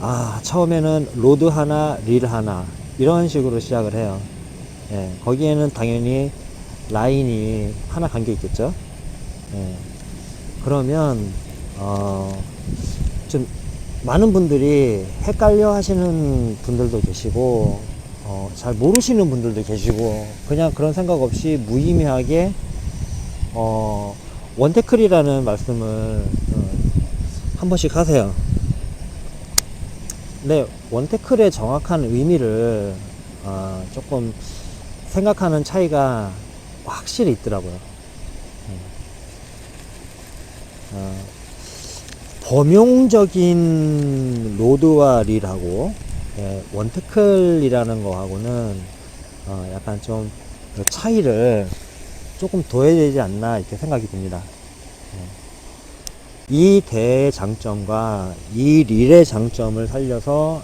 아, 처음에는 로드 하나, 릴 하나, 이런 식으로 시작을 해요. 예, 거기에는 당연히 라인이 하나 담겨 있겠죠. 예, 그러면, 어, 좀, 많은 분들이 헷갈려 하시는 분들도 계시고, 어, 잘 모르시는 분들도 계시고, 그냥 그런 생각 없이 무의미하게, 어, 원테클이라는 말씀을, 어, 한 번씩 하세요. 네, 원테클의 정확한 의미를 어, 조금 생각하는 차이가 확실히 있더라고요. 음. 어, 범용적인 로드와 릴하고 예, 원테클이라는 거하고는 어, 약간 좀 그 차이를 조금 둬야 되지 않나 이렇게 생각이 듭니다. 이 대의 장점과 이 릴의 장점을 살려서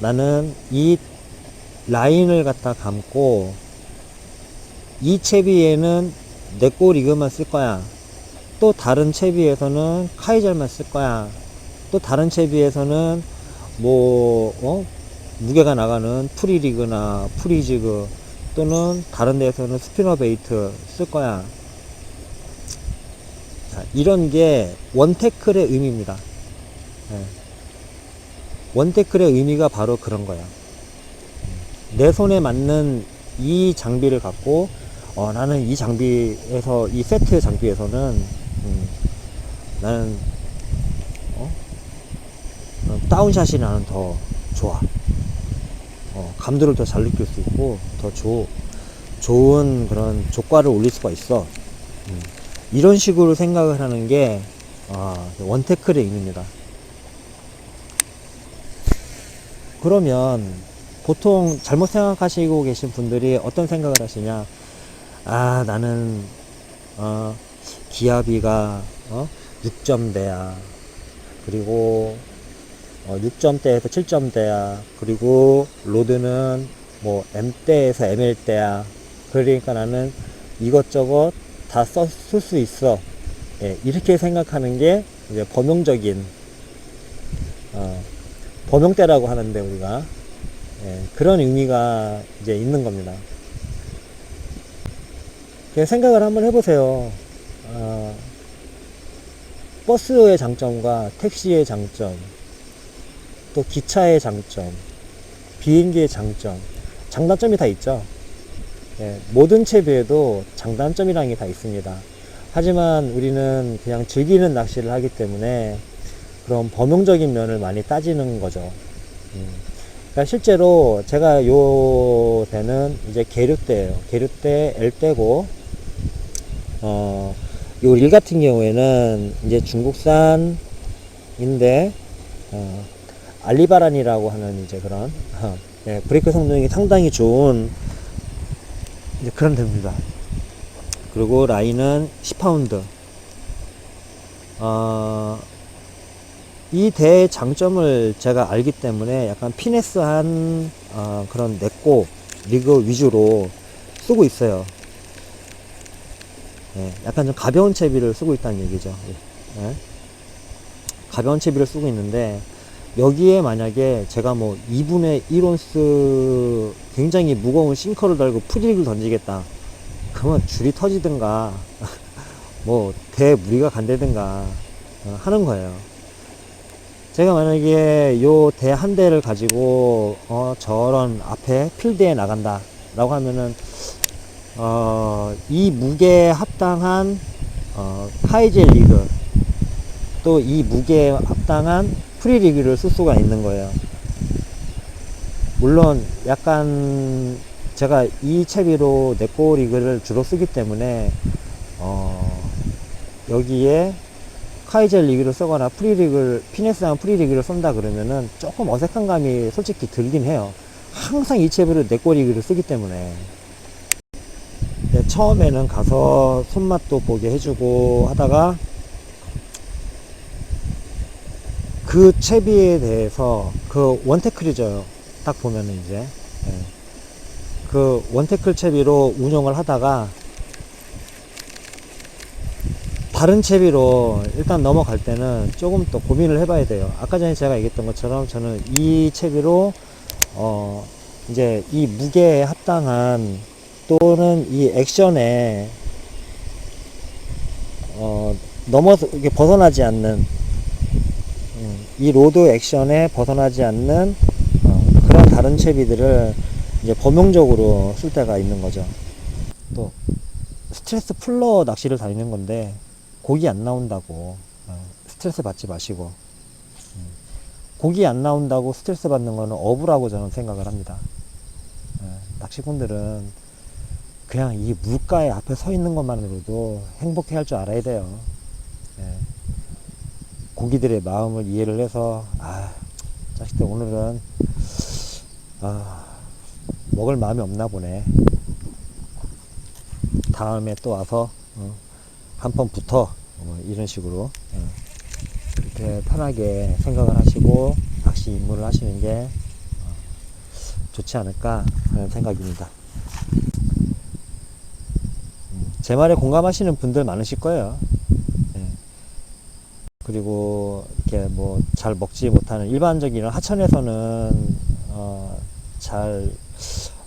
나는 이 라인을 갖다 감고 이 채비에는 내꼬 리그만 쓸 거야. 또 다른 채비에서는 카이젤만 쓸 거야. 또 다른 채비에서는 뭐, 어? 무게가 나가는 프리리그나 프리지그 또는 다른 데에서는 스피너 베이트 쓸 거야. 자, 이런 게 원테클의 의미입니다. 예. 원테클의 의미가 바로 그런 거야. 내 손에 맞는 이 장비를 갖고 어, 나는 이 장비에서 이 세트 장비에서는 음, 나는 어? 어, 다운샷이 나는 더 좋아. 어, 감도를 더 잘 느낄 수 있고 더 조, 좋은 그런 조과를 올릴 수가 있어. 음. 이런 식으로 생각을 하는 게 아, 원테클의 의미입니다. 그러면 보통 잘못 생각하시고 계신 분들이 어떤 생각을 하시냐? 아, 나는 어, 기압이가 어, 6점대야. 그리고 어, 6점대에서 7점대야. 그리고 로드는 뭐 M대에서 ML대야. 그러니까 나는 이것저것 다 쓸 수 있어. 예, 이렇게 생각하는 게 이제 범용적인 어, 범용대라고 하는데 우리가 예, 그런 의미가 이제 있는 겁니다. 생각을 한번 해보세요. 어, 버스의 장점과 택시의 장점, 또 기차의 장점, 비행기의 장점, 장단점이 다 있죠. 예, 모든 채비에도 장단점이라는 게 다 있습니다. 하지만 우리는 그냥 즐기는 낚시를 하기 때문에 그런 범용적인 면을 많이 따지는 거죠. 음. 그러니까 실제로 제가 요 대는 이제 계류대예요. 계류대 L대고 어, 요 릴 같은 경우에는 이제 중국산인데 어, 알리바란이라고 하는 이제 그런 어, 예, 브레이크 성능이 상당히 좋은 이제 그런 됩니다. 그리고 라인은 10파운드. 어, 이 대의 장점을 제가 알기 때문에 약간 피네스한 어, 그런 넥고 리그 위주로 쓰고 있어요. 예, 약간 좀 가벼운 채비를 쓰고 있다는 얘기죠. 예. 가벼운 채비를 쓰고 있는데 여기에 만약에 제가 뭐 2분의 1온스 굉장히 무거운 싱커를 달고 프리릭을 던지겠다. 그러면 줄이 터지든가 뭐 대무리가 간다든가 어, 하는 거예요. 제가 만약에 요 대 한 대를 가지고 어 저런 앞에 필드에 나간다 라고 하면은 어 이 무게에 합당한 어 카이젤 리그 또 이 무게에 합당한 프리리그를 쓸 수가 있는 거예요. 물론 약간 제가 이 채비로 네꼬 리그를 주로 쓰기 때문에 어 여기에 카이젤 리그를 쓰거나 프리리그를 피네스한 프리리그를 쓴다 그러면은 조금 어색한 감이 솔직히 들긴 해요. 항상 이 채비로 네꼬 리그를 쓰기 때문에 네, 처음에는 가서 손맛도 보게 해주고 하다가 그 채비에 대해서 그 원테클이죠. 딱 보면은 이제 예. 그 원테클 채비로 운영을 하다가 다른 채비로 일단 넘어갈 때는 조금 더 고민을 해봐야 돼요. 아까 전에 제가 얘기했던 것처럼 저는 이 채비로 어 이제 이 무게에 합당한 또는 이 액션에 어 넘어서 이게 벗어나지 않는 음, 이 로드 액션에 벗어나지 않는 어, 그런 다른 채비들을 이제 범용적으로 쓸 때가 있는 거죠. 또 스트레스 풀러 낚시를 다니는 건데 고기 안 나온다고 어, 스트레스 받지 마시고 음, 고기 안 나온다고 스트레스 받는 거는 어부라고 저는 생각을 합니다. 예, 낚시꾼들은 그냥 이 물가에 앞에 서 있는 것만으로도 행복해 할 줄 알아야 돼요. 예. 고기들의 마음을 이해를 해서 아 자식들 오늘은 아 먹을 마음이 없나 보네. 다음에 또 와서 어, 한번 붙어 어, 이런 식으로 어, 이렇게 편하게 생각을 하시고 낚시 입문을 하시는 게 어, 좋지 않을까 하는 생각입니다. 음, 제 말에 공감하시는 분들 많으실 거예요. 예. 그리고 이렇게 뭐 잘 먹지 못하는 일반적인 이런 하천에서는 어, 잘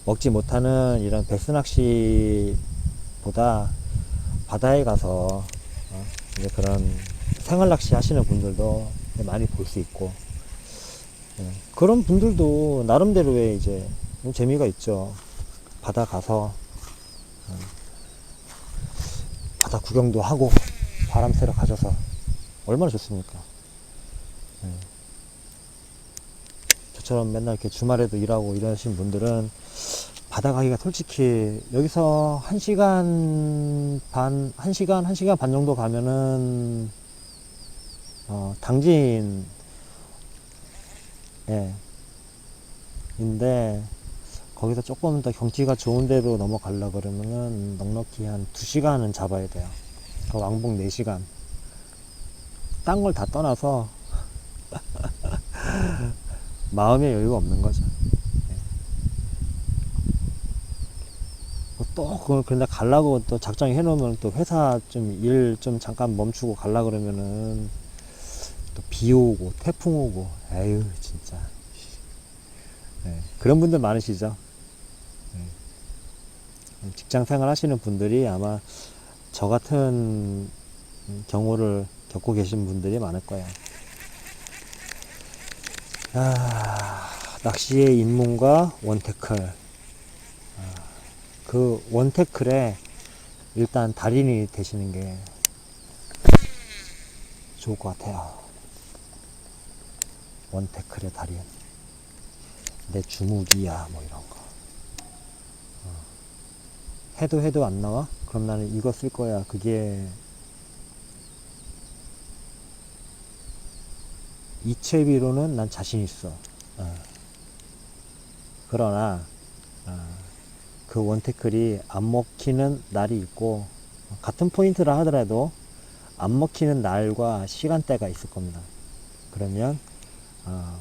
먹지 못하는 이런 베스 낚시보다 바다에 가서 어, 이제 그런 생활 낚시 하시는 분들도 많이 볼 수 있고 예, 그런 분들도 나름대로의 이제 재미가 있죠. 바다 가서 어, 바다 구경도 하고 바람 쐬러 가셔서 얼마나 좋습니까? 예. 저처럼 맨날 이렇게 주말에도 일하고 이러신 분들은 바다 가기가 솔직히 여기서 한 시간 반, 한 시간, 한 시간 반 정도 가면은 어, 당진 예. 인데 거기서 조금 더 경치가 좋은 데로 넘어가려 그러면은 넉넉히 한 2시간은 잡아야 돼요. 그 왕복 4시간. 딴 걸 다 떠나서 마음의 여유가 없는 거죠. 예. 뭐또 그걸 그런데 가려고 또 작정 해 놓으면 또 회사 좀일좀 잠깐 멈추고 갈라 그러면은 또 비 오고 태풍 오고 에휴 진짜 예, 그런 분들 많으시죠. 예. 직장 생활 하시는 분들이 아마 저 같은 경우를 겪고 계신 분들이 많을 거예요. 아, 낚시의 입문과 원태클. 아, 그 원태클에 일단 달인이 되시는 게 좋을 것 같아요. 원태클의 달인. 내 주무기야, 뭐 이런 거. 어. 해도 해도 안 나와? 그럼 나는 이거 쓸 거야. 그게 이채비로는 난 자신 있어. 어. 그러나 어, 그 원태클이 안 먹히는 날이 있고 같은 포인트라 하더라도 안 먹히는 날과 시간대가 있을 겁니다. 그러면 어,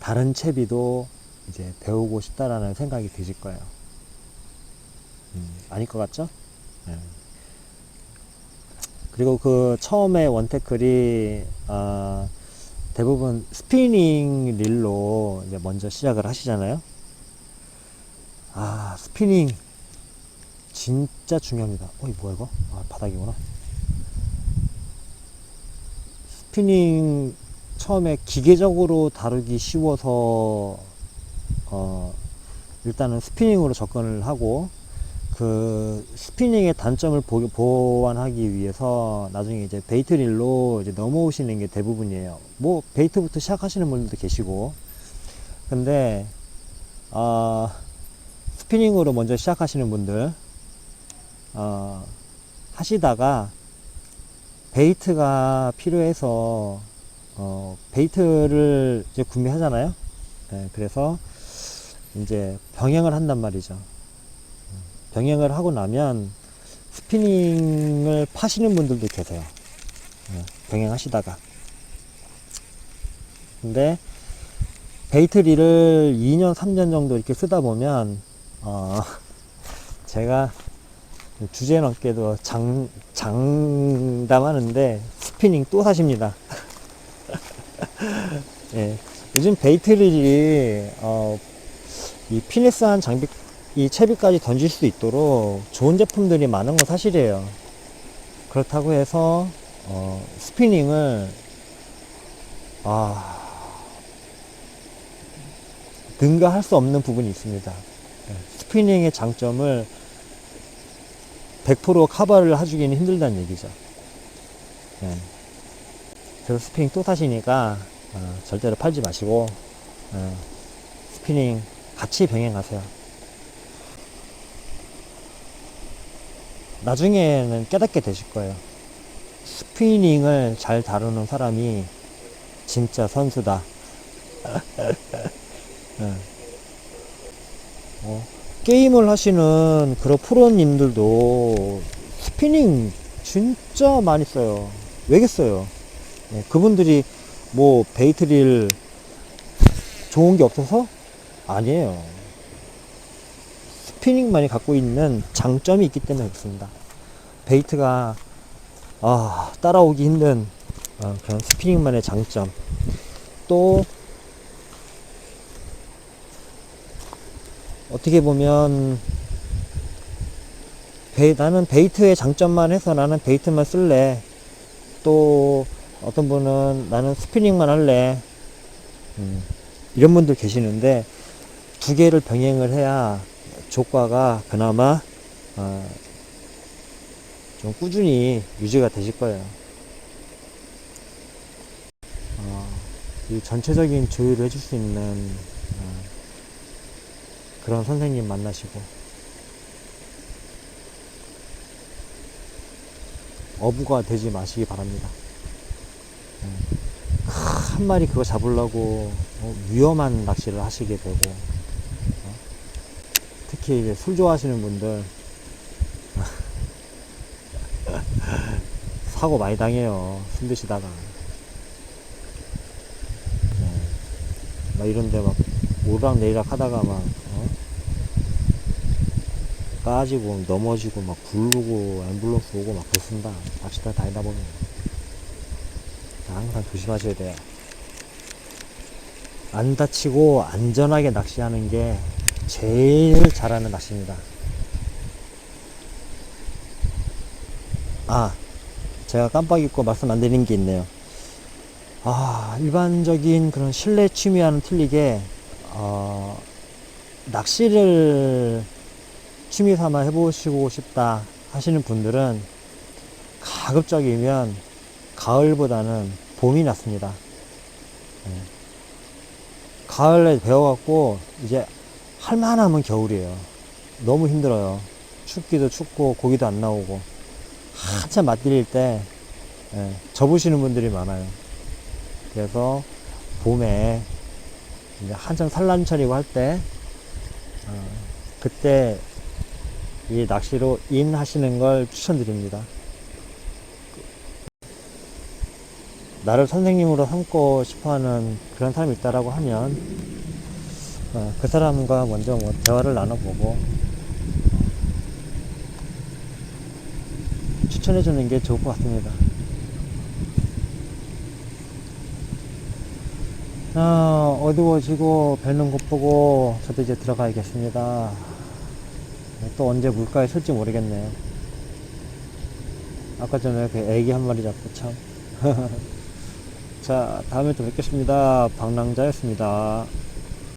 다른 채비도 이제 배우고 싶다라는 생각이 드실 거예요. 음, 아닐 것 같죠? 예. 그리고 그 처음에 원태클이 어, 대부분 스피닝 릴로 이제 먼저 시작을 하시잖아요. 아, 스피닝 진짜 중요합니다. 어이 뭐야 이거? 아, 바닥이구나. 스피닝 처음에 기계적으로 다루기 쉬워서 어, 일단은 스피닝으로 접근을 하고 그 스피닝의 단점을 보, 보완하기 위해서 나중에 이제 베이트 릴로 이제 넘어오시는 게 대부분이에요. 뭐 베이트부터 시작하시는 분들도 계시고, 근데 어, 스피닝으로 먼저 시작하시는 분들 어, 하시다가 베이트가 필요해서 어, 베이트를 이제 구매하잖아요. 네, 그래서 이제 병행을 한단 말이죠. 병행을 하고 나면 스피닝을 파시는 분들도 계세요. 예, 병행하시다가. 근데 베이트리를 2년, 3년 정도 이렇게 쓰다 보면, 어, 제가 주제 넘게도 장, 장담하는데 스피닝 또 사십니다. 예. 요즘 베이트릴이, 어, 이 피니스한 장비, 이 채비까지 던질 수 있도록 좋은 제품들이 많은 건 사실이에요. 그렇다고 해서, 어, 스피닝을, 아, 능가할 수 없는 부분이 있습니다. 예. 스피닝의 장점을 100% 커버를 해주기는 힘들다는 얘기죠. 예. 그래서 스피닝 또 사시니까 어, 절대로 팔지 마시고 어, 스피닝 같이 병행하세요. 나중에는 깨닫게 되실 거예요. 스피닝을 잘 다루는 사람이 진짜 선수다. 예. 어, 게임을 하시는 그런 프로님들도 스피닝 진짜 많이 써요. 왜겠어요? 예, 그분들이 뭐 베이트릴 좋은 게 없어서? 아니에요. 스피닝만이 갖고 있는 장점이 있기 때문에 그렇습니다. 베이트가 아, 따라오기 힘든 어, 그런 스피닝만의 장점. 또 어떻게 보면 베, 나는 베이트의 장점만 해서 나는 베이트만 쓸래. 또 어떤 분은 나는 스피닝만 할래. 음, 이런 분들 계시는데 두 개를 병행을 해야 조과가 그나마 어, 좀 꾸준히 유지가 되실 거예요. 어, 이 전체적인 조율을 해줄 수 있는 어, 그런 선생님 만나시고 어부가 되지 마시기 바랍니다. 음, 한 마리 그거 잡으려고 어, 위험한 낚시를 하시게 되고 어, 특히 이제 술 좋아하시는 분들 사고 많이 당해요. 술 드시다가. 네. 막 이런데 막 오르락 내리락 하다가 막 어? 까지고 넘어지고 막 굴르고 앰뷸런스 오고 막 그렇습니다. 낚시터 다니다 보면. 항상 조심하셔야 돼요. 안 다치고 안전하게 낚시하는 게 제일 잘하는 낚시입니다 아 제가 깜빡 잊고 말씀 안 드린 게 있네요 아 일반적인 그런 실내 취미와는 틀리게 어, 낚시를 취미 삼아 해보시고 싶다 하시는 분들은 가급적이면 가을보다는 봄이 낫습니다. 예. 가을에 배워갖고 이제 할만하면 겨울이에요. 너무 힘들어요. 춥기도 춥고 고기도 안 나오고 한참 맛들일 때 예, 접으시는 분들이 많아요. 그래서 봄에 이제 한참 산란철이고 할 때, 어, 그때 이 낚시로 인 하시는 걸 추천드립니다. 나를 선생님으로 삼고 싶어 하는 그런 사람이 있다라고 하면, 어, 그 사람과 먼저 뭐 대화를 나눠보고, 추천해주는 게 좋을 것 같습니다. 아, 어두워지고 곳 보고 저도 이제 들어가야겠습니다. 또 언제 물가에 설지 모르겠네요. 아까 전에 그 애기 한 마리 잡고 참. 자, 다음에 또 뵙겠습니다. 방랑자였습니다.